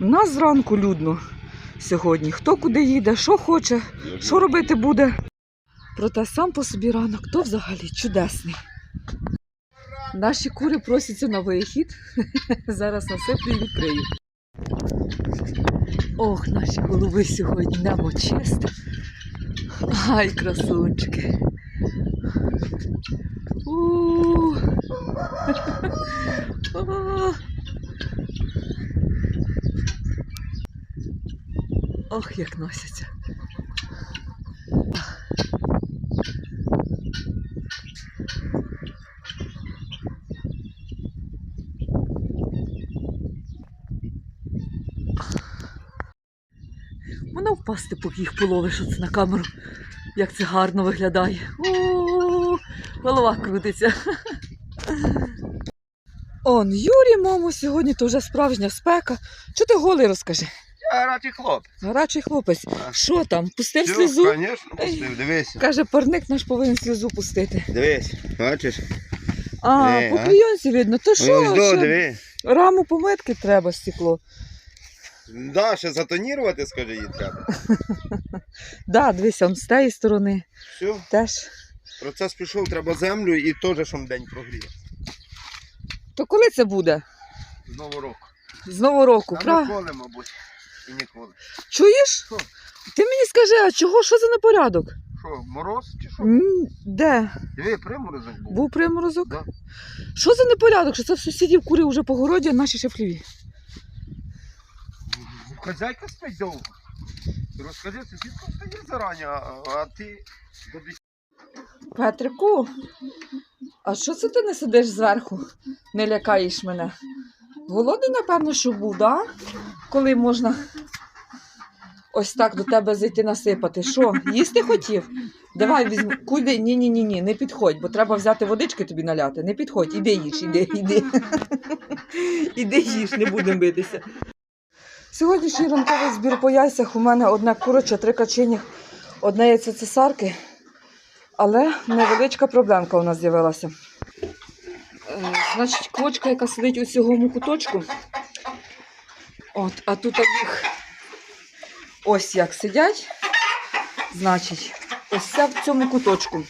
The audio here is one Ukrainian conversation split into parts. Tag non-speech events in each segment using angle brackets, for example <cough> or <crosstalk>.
У нас зранку людно сьогодні. Хто куди їде, що хоче, що робити буде. Проте сам по собі ранок то взагалі чудесний. Наші кури просяться на вихід. <laughs> Зараз насиплю і відкрию. Ох, наші голови сьогодні небо чисте. Ай, красунчики. У. <laughs> Ох, як носяться. Вона впасти, поки їх половиш оце на камеру. Як це гарно виглядає. О, голова крутиться. <laughs> Он, Юрій, мамо, сьогодні то вже справжня спека. Чого ти голий розкажи? Я радий хлоп. Гарячий хлопець. Що там? Пустив Все, сльозу? Звісно, пустив, дивися. Каже, парник наш повинен сльозу пустити. Дивись, бачиш? А, Е, по а? клійонці видно. То що? Ось що? диви. Раму помитки треба стекло. Да, ще затонірувати, скажи, їй треба. <laughs> Да, дивися, он з тієї сторони Все, теж. процес пішов, треба землю і теж, щоб день прогріє. То коли це буде? З нового року. З нового року, правда? ніколи, мабуть. І ніколи. Чуєш? Що? Ти мені скажи, а чого, що за непорядок? Що, мороз чи що? М, Де? Диви, приморозок був. Був приморозок? Да. Що за непорядок? Що це в сусідів кури вже по городі, а наші ще в хліві? Хазяйка спить довго. Розкажи, сусідка встає зарані, а, а ти до. Петрику, а що це ти не сидиш зверху? Не лякаєш мене? Голодний, напевно, що був, да? Коли можна ось так до тебе зайти насипати. Що, їсти хотів? Давай візьми. Куди? Ні, ні, ні, ні, не підходь, бо треба взяти водички тобі наляти. Не підходь, іди їж, іди, іди. Іди їж, не будемо битися. Сьогоднішній ранковий збір по яйцях у мене одна куроча, три качині, одне яйце цесарки. Але невеличка проблемка у нас з'явилася. Значить, квочка, яка сидить у цьому куточку. От, а тут їх ось як сидять. Значить, ось ця в цьому куточку.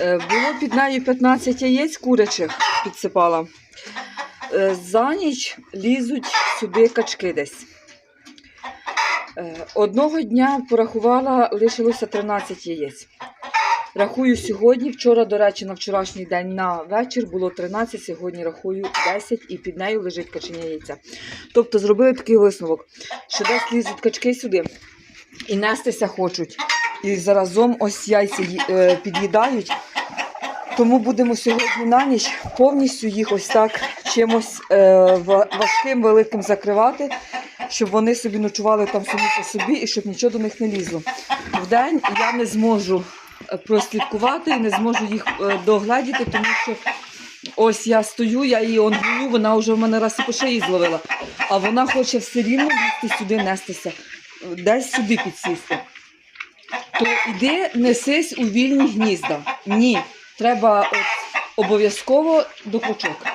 Е, Було під нею 15 яєць курячих підсипала. Е, За ніч лізуть сюди качки десь. Е, Одного дня порахувала, лишилося 13 яєць. Рахую сьогодні. Вчора, до речі, на вчорашній день на вечір було 13, сьогодні рахую 10 і під нею лежить каченя яйця. Тобто зробили такий висновок, що десь лізуть качки сюди і нестися хочуть. І заразом ось яйця е, під'їдають. Тому будемо сьогодні на ніч повністю їх ось так чимось е, важким, великим закривати, щоб вони собі ночували там самі по собі і щоб нічого до них не лізло. Вдень я не зможу прослідкувати і не зможу їх е, догледіти, тому що ось я стою, я її онгую, вона вже в мене раз і по шиї зловила. А вона хоче все рівно лізти сюди, нестися, е, десь сюди підсісти. То іди несись у вільні гнізда. Ні, треба обов'язково до кочок.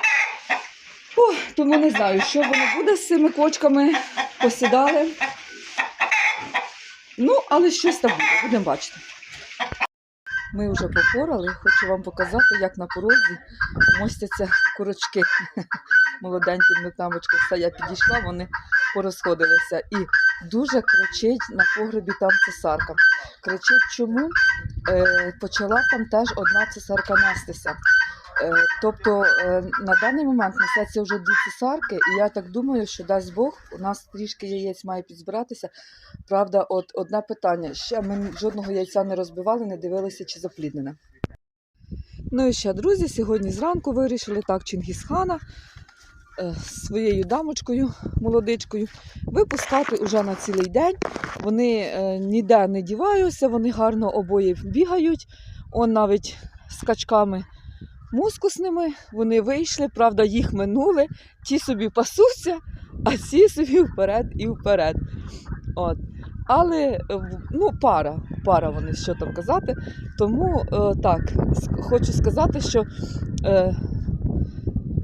Тому не знаю, що воно буде з цими кочками. Посідали. Ну, але щось там буде, будемо бачити. Ми вже попорали, хочу вам показати, як на порозі мостяться курочки. <laughs> Молоденькі млетамочки. Все, я підійшла, вони порозходилися. І дуже кричить на погребі там цесарка. Кричить чому? Е, почала там теж одна цесарка нестися. Е, тобто е, на даний момент несеться вже дві цесарки, і я так думаю, що дасть Бог, у нас трішки яєць має підзбиратися. Правда, от одне питання. Ще ми жодного яйця не розбивали, не дивилися, чи запліднене. Ну і ще, друзі, сьогодні зранку вирішили так Чингісхана е, з своєю дамочкою, молодичкою, випускати уже на цілий день. Вони е, ніде не діваються, вони гарно обоє бігають. Он навіть з качками мускусними вони вийшли, правда, їх минули, ті собі пасуться, а ці собі вперед і вперед. От. Але ну, пара, пара вони, що там казати. Тому е, так, хочу сказати, що е,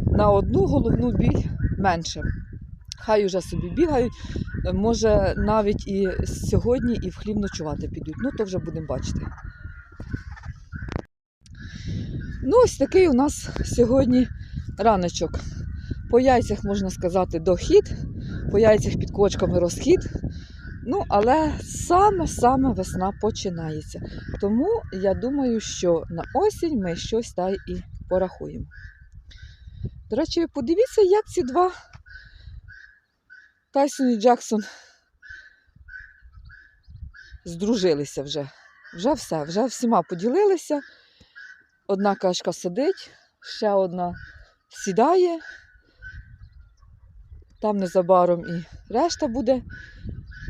на одну головну біль менше. Хай уже собі бігають. Е, Може, навіть і сьогодні і в хлів ночувати підуть. Ну, то вже будемо бачити. Ну, ось такий у нас сьогодні раночок. По яйцях, можна сказати, дохід, по яйцях під кочками розхід. Ну, але саме-саме весна починається. Тому я думаю, що на осінь ми щось та і порахуємо. До речі, подивіться, як ці два Тайсон і Джексон здружилися вже. Вже все, вже всіма поділилися. Одна качка сидить, ще одна сідає. Там незабаром і решта буде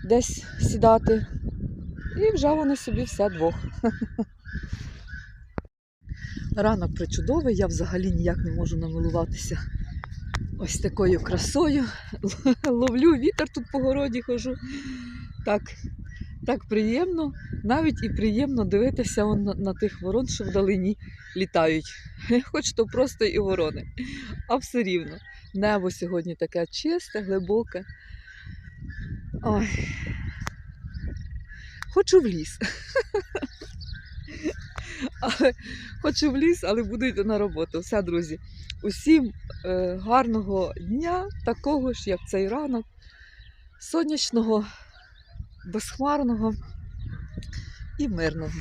десь сідати. І вже вони собі все двох. <laughs> Ранок причудовий, я взагалі ніяк не можу намилуватися ось такою красою. <laughs> Ловлю вітер тут по городі хожу. Так, так приємно. Навіть і приємно дивитися на, на тих ворон, що вдалині літають. <laughs> Хоч то просто і ворони. А все рівно. Небо сьогодні таке чисте, глибоке. Ой. Хочу в ліс. <laughs> Але, хочу в ліс, але буду йти на роботу. Все, друзі. Усім е, гарного дня, такого ж, як цей ранок, сонячного, безхмарного і мирного.